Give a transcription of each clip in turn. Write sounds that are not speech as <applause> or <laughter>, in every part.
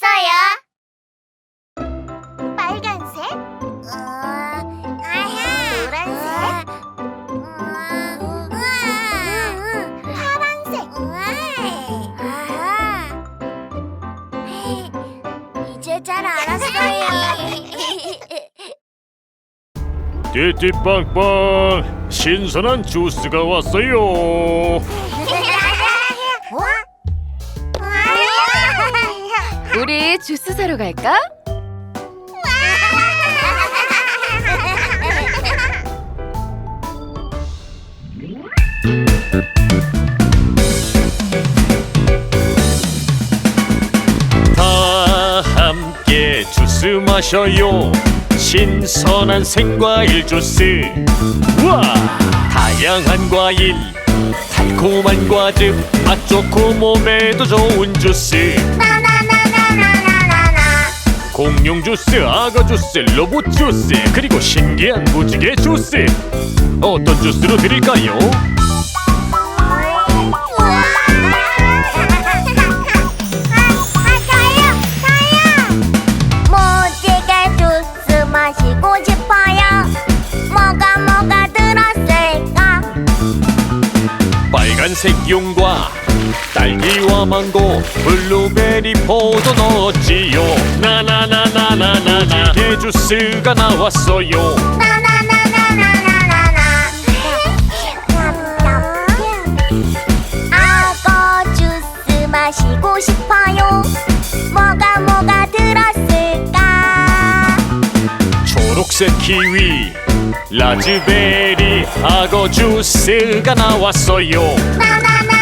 거야? 빨간색? 노란색? 파란색? 이제 잘 알았어요. 띠띠빵빵 신선한 주스가 왔어요. 우리 주스 사러 갈까? 다 함께 주스 마셔요. 신선한 생과일 주스. 와! 다양한 과일, 달콤한 과즙, 맛 좋고 몸에도 좋은 주스. 공룡 주스, 악어 주스, 로봇 주스, 그리고 신기한 무지개 주스. 어떤 주스로 드릴까요? 딸기와 망고 블루베리 포도 넣었지요 나나나나나나나 개 주스가 나왔어요 악어 주스 마시고 싶어요. 뭐가 뭐가 들었을까? 초록색 키위 라즈베리 악어 주스가 나왔어요 공룡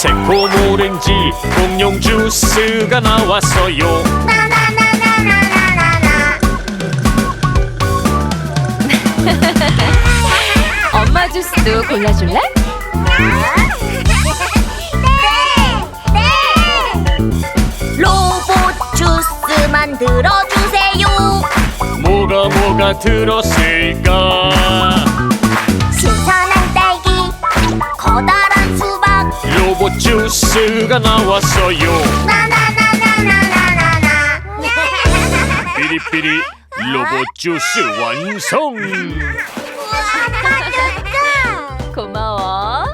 새콤 오렌지 공룡 주스가 나왔어요 <laughs> 엄마 주스도 골라줄래? 로봇 주스 만들어 주세요. 뭐가 뭐가 들었을까 주스가 나왔어요 나나나나나나나나. 삐리삐리 로봇 주스 완성 고마워.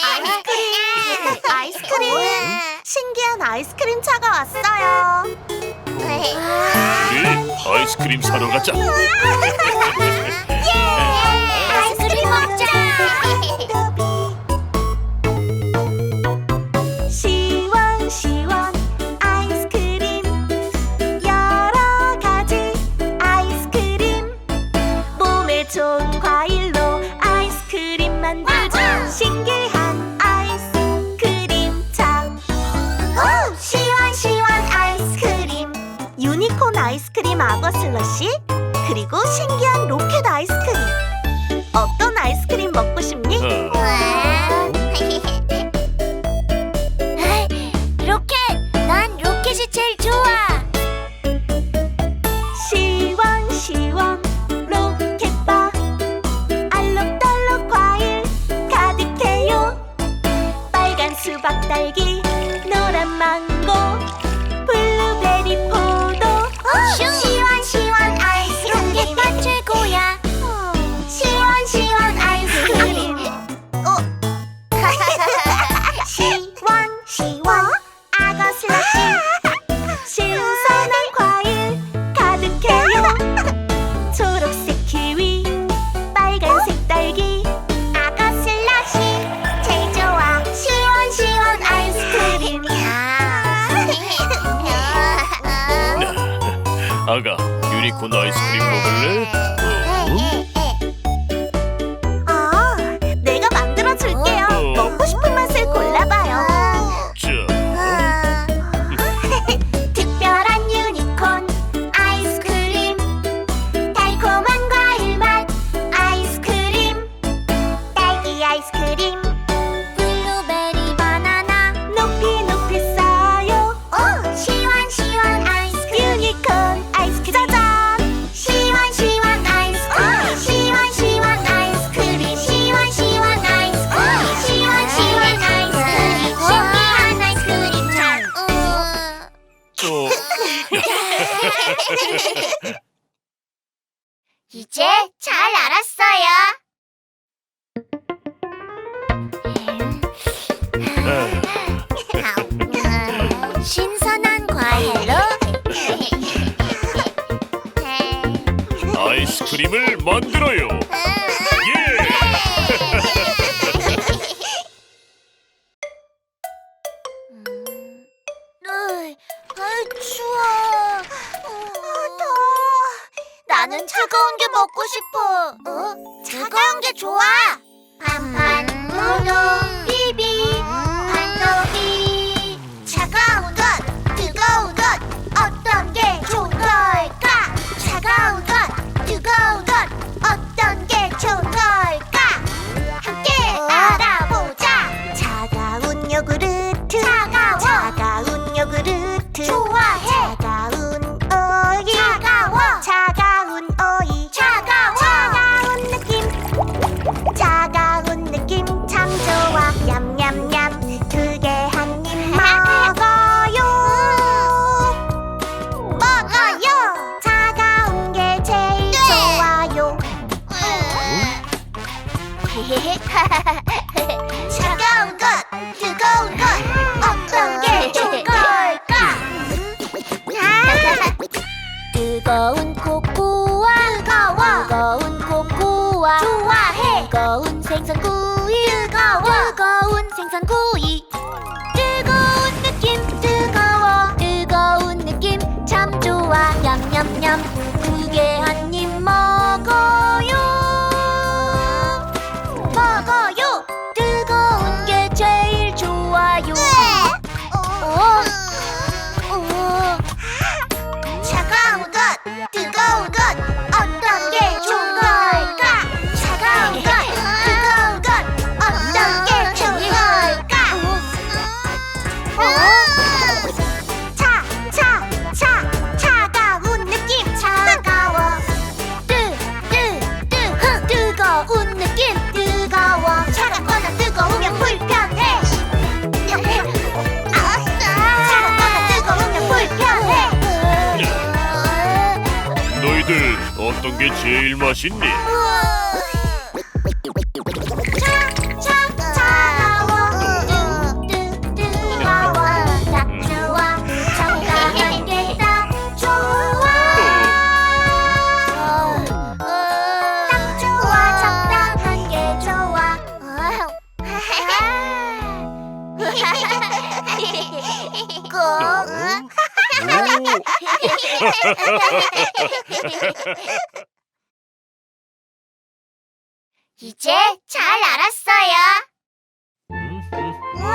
아이스크림, 아이스크림. 신기한 아이스크림 차가 왔어요. 우리 아이스크림 사러 가자 아가 유니콘 아이스크림 먹을래? 어? 아이스크림을 만들어요. 예. 으이, 아이, 추워. 아, 더워. 나는 차가운 게 먹고 싶어. 어? 차가운 게 좋아. 반반 우동 비비 반떡이 차가운 것 뜨거운 것 어떤 게 좋을까? 차가운 것 뜨거 <laughs> 차가운 것, 맛있니? 꼭. <laughs> 이제 잘 알았어요. 우와.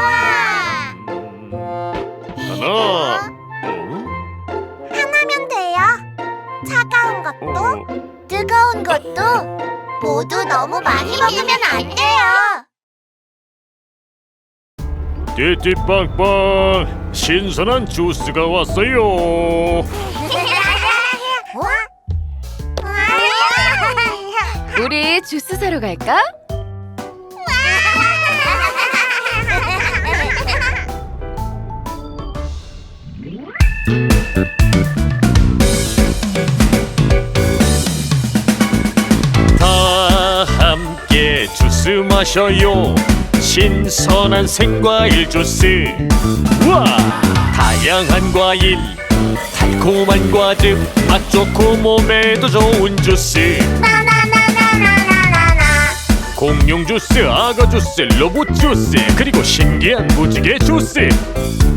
하나, 하나면 돼요. 차가운 것도 어, 뜨거운 것도 모두 너무 많이 먹으면 안 돼요. 띠띠빵빵 신선한 주스가 왔어요. 우리 주스 사러 갈까? 다 함께 주스 마셔요. 신선한 생과일 주스. 와, 다양한 과일, 달콤한 과즙, 맛 좋고 몸에도 좋은 주스. 공룡 주스, 악어 주스, 로봇 주스, 그리고 신기한 무지개 주스.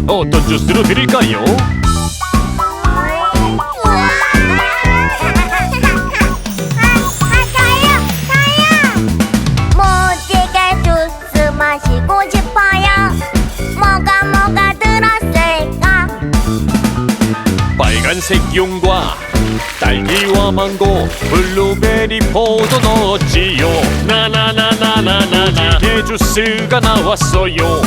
어떤 주스로 드릴까요? 무지개 주스 마시고 싶어요. 뭐가 뭐가 들었을까? 빨간색 용과 딸기와 망고 블루베리 포도 넣었지요 나나나나나나나 개 주스가 나왔어요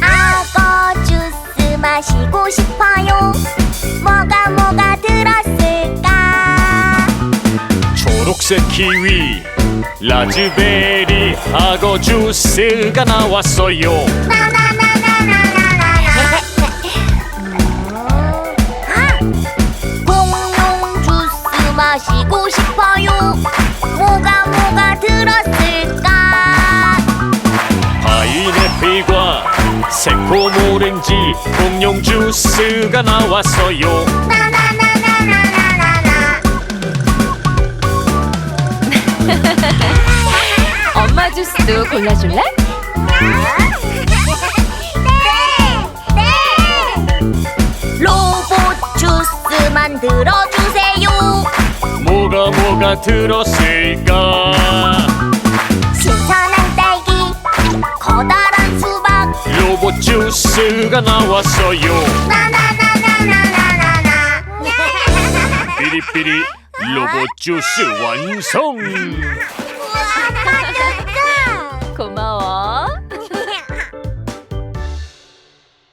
악어 주스 마시고 싶어요. 뭐가 뭐가 들었을까? 초록색 키위 라즈베리 악어 주스가 나왔어요 나나나나나나 뭐가 뭐가 들었을까? 파인애플과 새콤 오렌지 공룡 주스가 나왔어요 나나나나나나나나. <laughs> 엄마 주스도 골라줄래? 네, 네. 로봇 주스 만들어 주세요. 뭐가 들었을까 신선한 딸기, 커다란 수박. 로봇 주스가 나왔어요 나나나나나나나나. <laughs> 삐리삐리 로봇 주스 완성 우와.